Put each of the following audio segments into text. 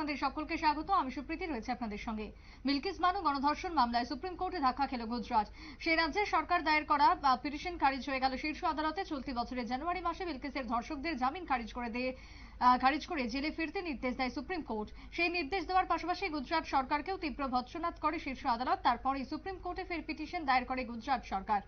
আপনাদের সকলকে স্বাগত। আমি সুপ্রীতি, রয়েছে আপনাদের সঙ্গে। মিল্কিস বানু গণধর্ষণ মামলায় সুপ্রিম কোর্টে ধাক্কা খেল গুজরাট। সেই রাজ্যের সরকার দায়ের করা পিটিশন খারিজ হয়ে গেল শীর্ষ আদালতে। চলতি বছরের জানুয়ারি মাসে বিলকিসের ধর্ষকদের জামিন খারিজ করে দিয়ে খারিজ করে জেলে ফিরতে নির্দেশ দেয় সুপ্রিম কোর্ট। সেই নির্দেশ দেওয়ার পাশাপাশি গুজরাট সরকারকেও তীব্র ভৎসনাদ করে শীর্ষ আদালত। তারপরই সুপ্রিম কোর্টে ফের পিটিশন দায়ের করে গুজরাট সরকার।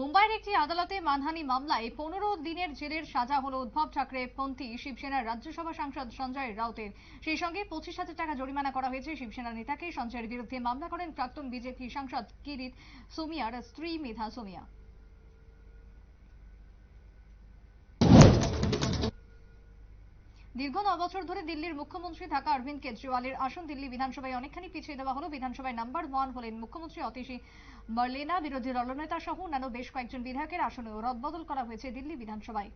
মুম্বাইয়ের একটি আদালতে মানহানি মামলায় পনেরো দিনের জেলের সাজা হল উদ্ধব ঠাকরে পন্থী শিবসেনার রাজ্যসভা সাংসদ সঞ্জয় রাউতের। সেই সঙ্গে পঁচিশ হাজার টাকা জরিমানা করা হয়েছে শিবসেনা নেতাকে। সঞ্জয়ের বিরুদ্ধে মামলা করেন প্রাক্তন বিজেপি সাংসদ কিরিত সোমিয়ার, স্ত্রী মেধা সোমিয়া। দীর্ঘ ন বছর ধরে দিল্লির মুখ্যমন্ত্রী থাকা অরবিন্দ কেজরিওয়ালের আসন দিল্লি বিধানসভায় অনেকখানি পিছিয়ে দেওয়া হলো। বিধানসভায় নাম্বার ওয়ান হলেন মুখ্যমন্ত্রী অতিশী মার্লেনা। বিরোধী দলনেতা সহ অন্যান্য বেশ কয়েকজন বিধায়কের আসনেও রদবদল করা হয়েছে দিল্লি বিধানসভায়।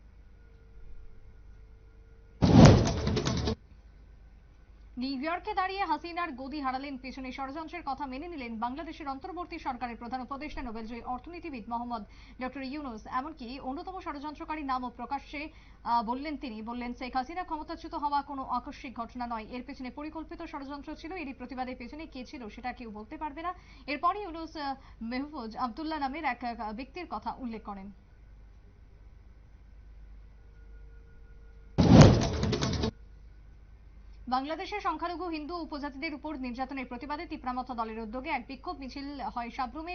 নিউ ইয়র্কে দাঁড়িয়ে হাসিনার গদি হারালেন পেছনে ষড়যন্ত্রের কথা মেনে নিলেন বাংলাদেশের অন্তর্বর্তী সরকারের প্রধান উপদেষ্টা, নোবেলজয়ী অর্থনীতিবিদ মোহাম্মদ ডক্টর ইউনুস। এমনকি অন্যতম ষড়যন্ত্রকারী নামও প্রকাশ্যে বললেন তিনি। বললেন, শেখ হাসিনা ক্ষমতাচ্যুত হওয়া কোনো আকস্মিক ঘটনা নয়। এর পেছনে পরিকল্পিত ষড়যন্ত্র ছিল, এরই প্রতিবাদের পেছনে কে ছিল সেটা কেউ বলতে পারবে না। এরপরই ইউনুস মেহফুজ আবদুল্লাহ নামের এক ব্যক্তির কথা উল্লেখ করেন। বাংলাদেশের সংখ্যালঘু হিন্দু উপজাতিদের উপর নির্যাতনের প্রতিবাদে তিপ্রামথ দলের উদ্যোগে এক বিক্ষোভ মিছিল হয় সাব্রুমে।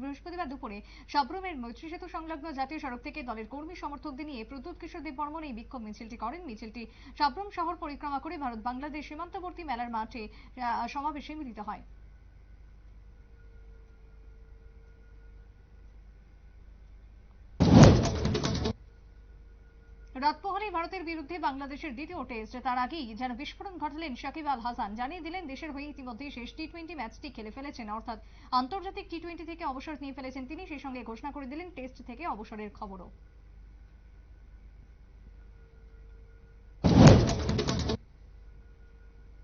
বৃহস্পতিবার দুপুরে সাব্রুমের মৈত্রী সেতু সংলগ্ন জাতীয় সড়ক থেকে দলের কর্মী সমর্থকদের নিয়ে প্রদ্যুৎ কিশোর দেব বর্মন এই বিক্ষোভ মিছিলটি করেন। মিছিলটি সাব্রুম শহর পরিক্রমা করে ভারত বাংলাদেশ সীমান্তবর্তী মেলার মাঠে সমাবেশে মিলিত হয়। রাত পোহালেই ভারতের বিরুদ্ধে বাংলাদেশের দ্বিতীয় টেস্ট। তার আগেই যেন বিস্ফোরণ ঘটালেন সাকিব আল হাসান জানিয়ে দিলেন দেশের হয়ে ইতিমধ্যে শেষ টি টোয়েন্টি ম্যাচটি খেলে ফেলেছেন। অর্থাৎ আন্তর্জাতিক টি টোয়েন্টি থেকে অবসর নিয়ে ফেলেছেন তিনি। সেই সঙ্গে ঘোষণা করে দিলেন টেস্ট থেকে অবসরের খবরও।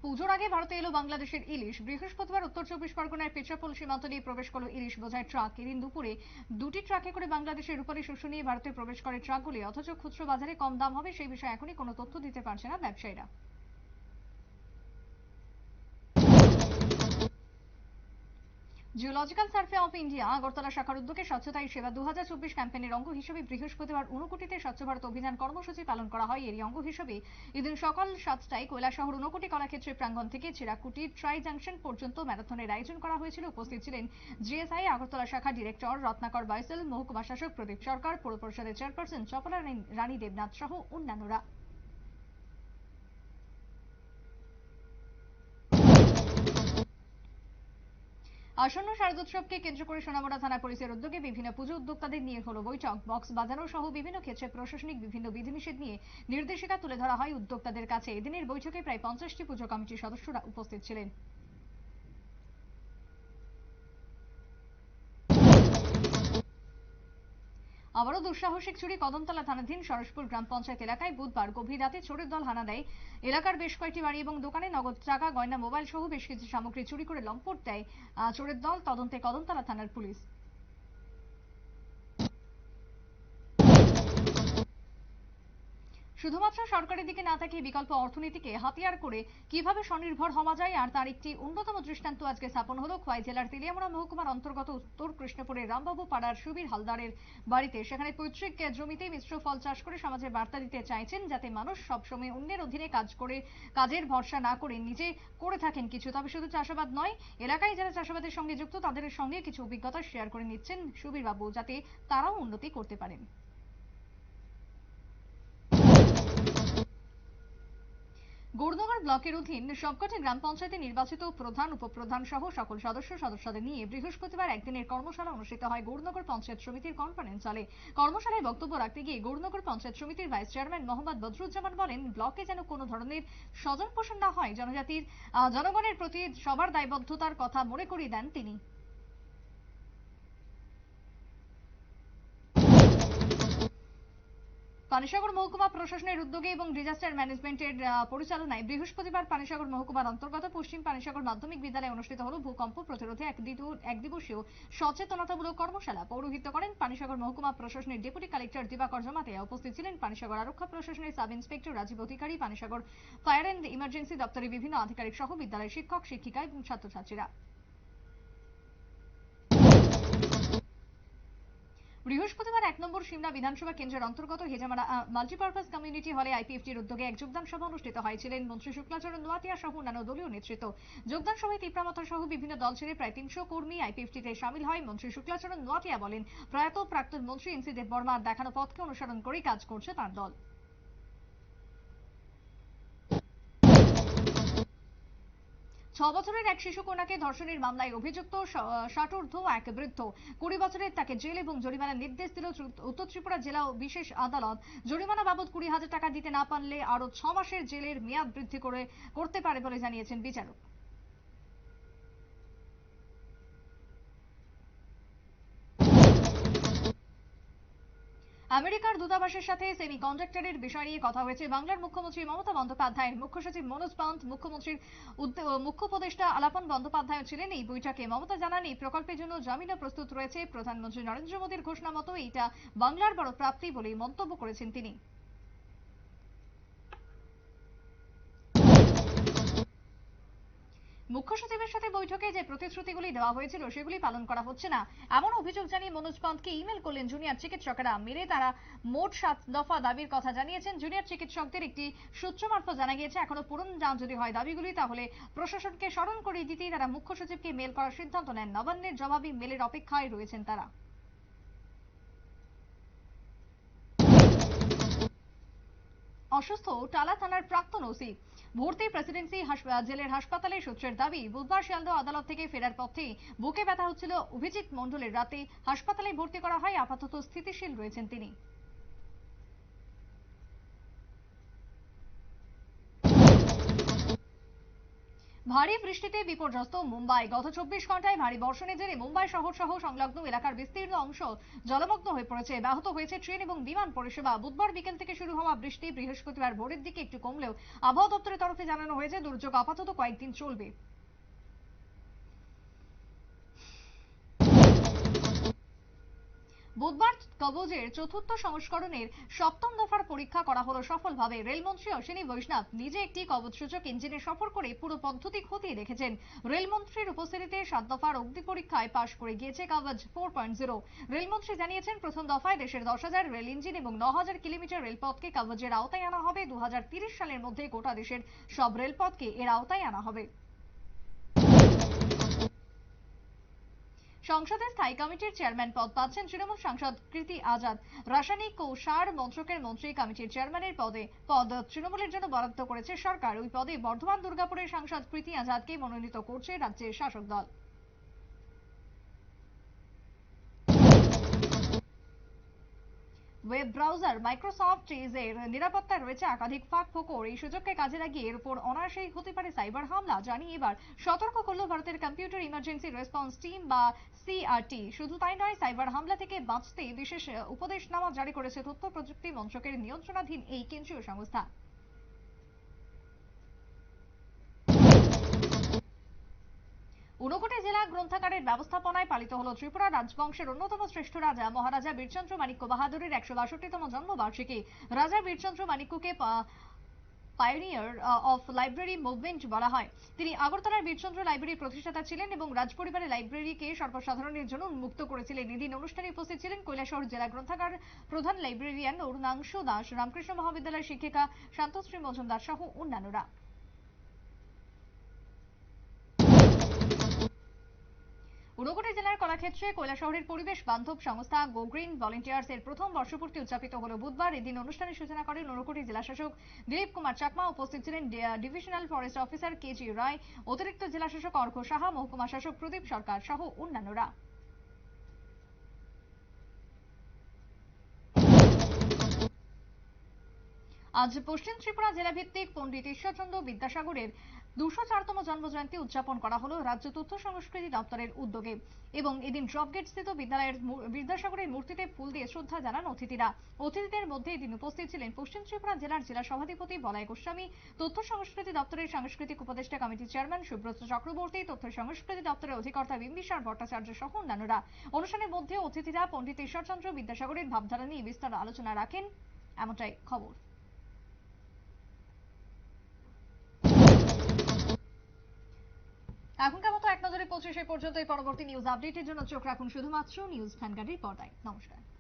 পুজোর আগে ভারতে এলো বাংলাদেশের ইলিশ। বৃহস্পতিবার উত্তর চব্বিশ পরগনার পেট্রাপোল সীমান্ত দিয়ে প্রবেশ করল ইলিশ বোঝায় ট্রাক। এদিন দুপুরে দুটি ট্রাকে করে বাংলাদেশের রূপালী শস্য নিয়ে ভারতে প্রবেশ করে ট্রাকগুলি। অথচ খুচরো বাজারে কম দাম হবে, সেই বিষয়ে এখনই কোনো তথ্য দিতে পারছে না ব্যবসায়ীরা। Geological survey of India Agartala শাখার উদ্যোগে স্বচ্ছতাই সেবা। দু হাজার চব্বিশ ক্যাম্পেইনের অঙ্গ হিসেবে বৃহস্পতিবার ঊনকোটিতে স্বচ্ছ ভারত অভিযান কর্মসূচি পালন করা হয়। এরই অঙ্গ হিসেবে এদিন সকাল সাতটায় কৈলাসহর ঊনকোটি কলাক্ষেত্রের প্রাঙ্গণ থেকে চিরাকুটি ট্রাই জাংশন পর্যন্ত ম্যারাথনের আয়োজন করা হয়েছিল। উপস্থিত ছিলেন জিএসআই, আগরতলা শাখা ডিরেক্টর রত্নাকর বাইসেল মহকুমা শাসক প্রদীপ সরকার, পৌর পরিষদের চেয়ারপারসন চপলা রানী দেবনাথ সহ অন্যান্যরা। আসন্ন শারদোৎসবকে কেন্দ্র করে সোনামুড়া থানা পুলিশের উদ্যোগে বিভিন্ন পুজো উদ্যোক্তাদের নিয়ে হলো বৈঠক। বক্স বাজানো সহ বিভিন্ন ক্ষেত্রে প্রশাসনিক বিভিন্ন বিধিনিষেধ নিয়ে নির্দেশিকা তুলে ধরা হয় উদ্যোক্তাদের কাছে। এদিনের বৈঠকে প্রায় পঞ্চাশটি পুজো কমিটির সদস্যরা উপস্থিত ছিলেন। আবারও দুঃসাহসিক চুরি কদমতলা থানাধীন সরসপুর গ্রাম পঞ্চায়েত এলাকায় বুধবার গভীর রাতে চোরের দল হানা দেয়। এলাকার বেশ কয়েকটি বাড়ি এবং দোকানে নগদ টাকা, গয়না, মোবাইল সহ বেশ কিছু সামগ্রী চুরি করে লম্পট দেয় চোরের দল। তদন্তে কদমতলা থানার পুলিশ। শুধুমাত্র সরকারের দিকে না তাকিয়ে বিকল্প অর্থনীতিকে হাতিয়ার করে কীভাবে স্বনির্ভর হওয়া যায় আর তার একটি অন্যতম দৃষ্টান্ত আজকে স্থাপন হলো খোয়াই জেলার তেলিয়ামুড়া মহকুমার অন্তর্গত উত্তর কৃষ্ণপুরের রামবাবু পাড়ার সুবীর হালদারের বাড়িতে। সেখানে পৈতৃক জমিতে মিশ্র ফল চাষ করে সমাজে বার্তা দিতে চাইছেন যাতে মানুষ সবসময় অন্যের অধীনে কাজ করে, কাজের ভরসা না করে নিজে করে থাকেন কিছু। তবে শুধু চাষাবাদ নয়, এলাকায় যারা চাষাবাদের সঙ্গে যুক্ত তাদের সঙ্গে কিছু অভিজ্ঞতা শেয়ার করে নিচ্ছেন সুবীর বাবু যাতে তারাও উন্নতি করতে পারেন। গৌরনগর ব্লকের অধীন সবকটি গ্রাম পঞ্চায়েতে নির্বাচিত প্রধান, উপপ্রধান সহ সকল সদস্য সদস্যদের নিয়ে বৃহস্পতিবার একদিনের কর্মশালা অনুষ্ঠিত হয় গৌরনগর পঞ্চায়েত সমিতির কনফারেন্স হলে কর্মশালায় বক্তব্য রাখতে গিয়ে গৌরনগর পঞ্চায়েত সমিতির ভাইস চেয়ারম্যান মোহাম্মদ বদরুজ্জামান বলেন, ব্লকে যেন কোনো ধরনের স্বজন পোষণ না হয়, জনজাতির জনগণের প্রতি সবার দায়বদ্ধতার কথা মনে করিয়ে দেন তিনি। পানিসাগর মহকুমা প্রশাসনের উদ্যোগে এবং ডিজাস্টার ম্যানেজমেন্টের পরিচালনায় বৃহস্পতিবার পানিসাগর মহকুমার অন্তর্গত পশ্চিম পানিসাগর মাধ্যমিক বিদ্যালয়ে অনুষ্ঠিত হল ভূকম্প প্রতিরোধে এক দিবসীয় সচেতনতামূলক কর্মশালা। পৌরোহিত্য করেন পানিসাগর মহকুমা প্রশাসনের ডেপুটি কালেক্টর দিবাকর জমাতিয়া উপস্থিত ছিলেন পানিসাগর আরক্ষা প্রশাসনের sub inspector Rajib Adhikari, Panisagar fire and emergency দপ্তরের বিভিন্ন আধিকারিক সহ বিদ্যালয়ের শিক্ষক, শিক্ষিকা এবং ছাত্রছাত্রীরা। বৃহস্পতিবার এক নম্বর সিমলা বিধানসভা কেন্দ্রের অন্তর্গত হেজামারা মাল্টিপারপাস কমিউনিটি হলে আইপিএফটির উদ্যোগে এক যোগদান সভা অনুষ্ঠিত হয়েছিলেন মন্ত্রী শুক্লাচরণ নোয়াতিয়া সহ অন্যান্য দলীয় নেতৃত্ব। যোগদান সভায় তীব্রামথা সহ বিভিন্ন দল ছেড়ে প্রায় তিনশো কর্মী আইপিএফটিতে সামিল হয়। মন্ত্রী শুক্লাচরণ নোয়াতিয়া বলেন, প্রয়াত প্রাক্তন মন্ত্রী এনসি দেব বর্মার দেখানো পথকে অনুসরণ করেই কাজ করছে তার দল। ছ বছরের এক শিশু কন্যাকে ধর্ষণের মামলায় অভিযুক্ত ষাটোর্ধ এক বৃদ্ধ। কুড়ি বছরের তাকে জেল এবং জরিমানার নির্দেশ দিল উত্তর ত্রিপুরা জেলা বিশেষ আদালত। জরিমানা বাবদ কুড়ি হাজার টাকা দিতে না পারলে আরও ছ মাসের জেলের মেয়াদ বৃদ্ধি করে করতে পারে বলে জানিয়েছেন বিচারক। আমেরিকার দূতাবাসের সাথে সেমি কন্ডাক্টরের বিষয় নিয়ে কথা হয়েছে। বাংলার মুখ্যমন্ত্রী মমতা বন্দ্যোপাধ্যায়ের মুখ্য সচিব মনোজ পান্ত, মুখ্যমন্ত্রীর মুখ্য উপদেষ্টা আলাপন বন্দ্যোপাধ্যায় ছিলেন এই বৈঠকে। মমতা জানান, এই প্রকল্পের জন্য জামিনও প্রস্তুত রয়েছে। প্রধানমন্ত্রী নরেন্দ্র মোদীর ঘোষণা মতো এইটা বাংলার বড় প্রাপ্তি বলে মন্তব্য করেছেন তিনি। মুখ্য সচিবের সাথে বৈঠকে যে প্রতিশ্রুতিগুলি দেওয়া হয়েছিল সেগুলি পালন করা হচ্ছে না। এমন অভিযোগ জানিয়ে মনোজ পন্তকে ইমেল করলেন জুনিয়র চিকিৎসকরা। মেরে তারা মোট সাত দফা দাবির কথা জানিয়েছেন জুনিয়র চিকিৎসকদের। একটি সূত্র মারফত জানা গিয়েছে, এখনও পূরণ না যদি হয় দাবিগুলি, তাহলে প্রশাসনকে স্মরণ করিয়ে দিতেই তারা মুখ্য সচিবকে মেল করার সিদ্ধান্ত নেন। নবান্নের জবাবি মেলের অপেক্ষায় রয়েছেন তারা। অসুস্থ টালা থানার প্রাক্তন ওসি। ভর্তি প্রেসিডেন্সি জেলের হাসপাতালে সূত্রের দাবি, বুধবার শিয়ালদহ আদালত থেকে ফেরার পথে বুকে ব্যথা হচ্ছিল অভিজিৎ মন্ডলের রাতে। হাসপাতালে ভর্তি করা হয়, আপাতত স্থিতিশীল রয়েছেন তিনি। ভারী বৃষ্টিতে বিপর্যস্ত মুম্বাই। গত চব্বিশ ঘন্টায় ভারী বর্ষণের জেরে মুম্বাই শহর সহ সংলগ্ন এলাকার বিস্তীর্ণ অংশ জলমগ্ন হয়ে পড়েছে। ব্যাহত হয়েছে ট্রেন এবং বিমান পরিষেবা। বুধবার বিকেল থেকে শুরু হওয়া বৃষ্টি বৃহস্পতিবার ভোরের দিকে একটু কমলেও আবহাওয়া দপ্তরের তরফে জানানো হয়েছে, দুর্যোগ আপাতত কয়েকদিন চলবে। বুধবার কবজের চতুর্থ সংস্করণের সপ্তম দফার পরীক্ষা করা হলো সফলভাবে। রেলমন্ত্রী অশ্বিনী বৈষ্ণব নিজে একটি কবজ সূচক ইঞ্জিনে সফর করে পুরো পদ্ধতি খতিয়ে দেখেছেন। রেলমন্ত্রীর উপস্থিতিতে সাত দফার অগ্নি পরীক্ষায় পাশ করে গিয়েছে কবজ ফোর পয়েন্ট জিরো রেলমন্ত্রী জানিয়েছেন, প্রথম দফায় দেশের দশ হাজার রেল ইঞ্জিন এবং ন হাজার কিলোমিটার রেলপথকে কবজের আওতায় আনা হবে। দু সালের মধ্যে গোটা দেশের সব রেলপথকে এর আওতায় আনা হবে। সংসদে স্থায়ী কমিটির চেয়ারম্যান পদ পাচ্ছেন তৃণমূল সাংসদ কৃতি আজাদ। রাসায়নিক ও সার মন্ত্রকের মন্ত্রী কমিটির চেয়ারম্যানের পদে পদ তৃণমূলের জন্য বরাদ্দ করেছে সরকার। ওই পদে বর্ধমান দুর্গাপুরের সাংসদ কৃতি আজাদকে মনোনীত করছে রাজ্যের শাসক দল। ওয়েব ব্রাউজার মাইক্রোসফট এর নিরাপত্তা রয়েছে একাধিক ফাঁক ফোকর। এই সুযোগকে কাজে লাগিয়ে এর উপর অনায়াসেই হতে পারে সাইবার হামলা, জানিয়ে এবার সতর্ক করল ভারতের কম্পিউটার ইমার্জেন্সি রেসপন্স টিম বা সিআরটি শুধু তাই নয়, সাইবার হামলা থেকে বাঁচতে বিশেষ উপদেশনামা জারি করেছে তথ্য প্রযুক্তি মন্ত্রকের নিয়ন্ত্রণাধীন এই কেন্দ্রীয় সংস্থা। ঊনকোটি জেলা গ্রন্থাগারের ব্যবস্থাপনায় পালিত হলো ত্রিপুরা রাজবংশের অন্যতম শ্রেষ্ঠ রাজা, মহারাজা বীরচন্দ্র মাণিক্য বাহাদুরের একশো বাষট্টিতম জন্মবার্ষিকী। রাজা বীরচন্দ্র মাণিক্যকে পায়োনিয়ার অফ লাইব্রেরি মুভমেন্ট বলা হয়। তিনি আগরতলার বীরচন্দ্র লাইব্রেরির প্রতিষ্ঠাতা ছিলেন এবং রাজপরিবারের লাইব্রেরিকে সর্বসাধারণের জন্য উন্মুক্ত করেছিলেন। এদিন অনুষ্ঠানে উপস্থিত ছিলেন কৈলাসহর জেলা গ্রন্থাগার প্রধান লাইব্রেরিয়ান অরুণাংশু দাস, রামকৃষ্ণ মহাবিদ্যালয়ের শিক্ষিকা শান্তশ্রী মজুমদার সহ অন্যান্যরা। ঊনকোটি জেলার কলাক্ষেত্রে কৈলাসহরের পরিবেশ বান্ধব সংস্থা গো গ্রিন ভলেন্টিয়ার্স এর প্রথম বর্ষপূর্তি উদযাপিত হলো বুধবার। এদিন অনুষ্ঠানের সূচনা করেন ঊনকোটি জেলা শাসক দিলীপ কুমার চাকমা। উপস্থিত ছিলেন divisional forest officer K G Roy, অতিরিক্ত জেলা শাসক অর্ঘ সাহা, মহকুমা শাসক প্রদীপ সরকার সহ অন্যান্যরা। আজ পশ্চিম ত্রিপুরা জেলা ভিত্তিক পণ্ডিত ঈশ্বরচন্দ্র বিদ্যাসাগরের দুশো চারতম জন্মজয়ন্তী উদযাপন করা হলো রাজ্য তথ্য সংস্কৃতি দপ্তরের উদ্যোগে। এবং এদিন ড্রপগেট স্থিত বিদ্যালয়ের বিদ্যাসাগরের মূর্তিতে ফুল দিয়ে শ্রদ্ধা জানান অতিথিরা। অতিথিদের মধ্যে এদিন উপস্থিত ছিলেন পশ্চিম ত্রিপুরা জেলার জেলা সভাধিপতি বলায় গোস্বামী, তথ্য সংস্কৃতি দপ্তরের সাংস্কৃতিক উপদেষ্টা কমিটির চেয়ারম্যান সুব্রত চক্রবর্তী, তথ্য সংস্কৃতি দপ্তরের অধিকর্তা বিম্বিসার ভট্টাচার্য সহ অন্যান্যরা। অনুষ্ঠানের মধ্যে অতিথিরা পণ্ডিত ঈশ্বরচন্দ্র বিদ্যাসাগরের ভাবধারা নিয়ে বিস্তার আলোচনা রাখেন। এমনটাই খবর। এখনকার মতো এক নজরে পৌঁছে সেই পর্যন্তই পরবর্তী নিউজ আপডেটের জন্য চোখ রাখুন শুধুমাত্র নিউজ ভ্যানগার্ডের পর্দায়। নমস্কার।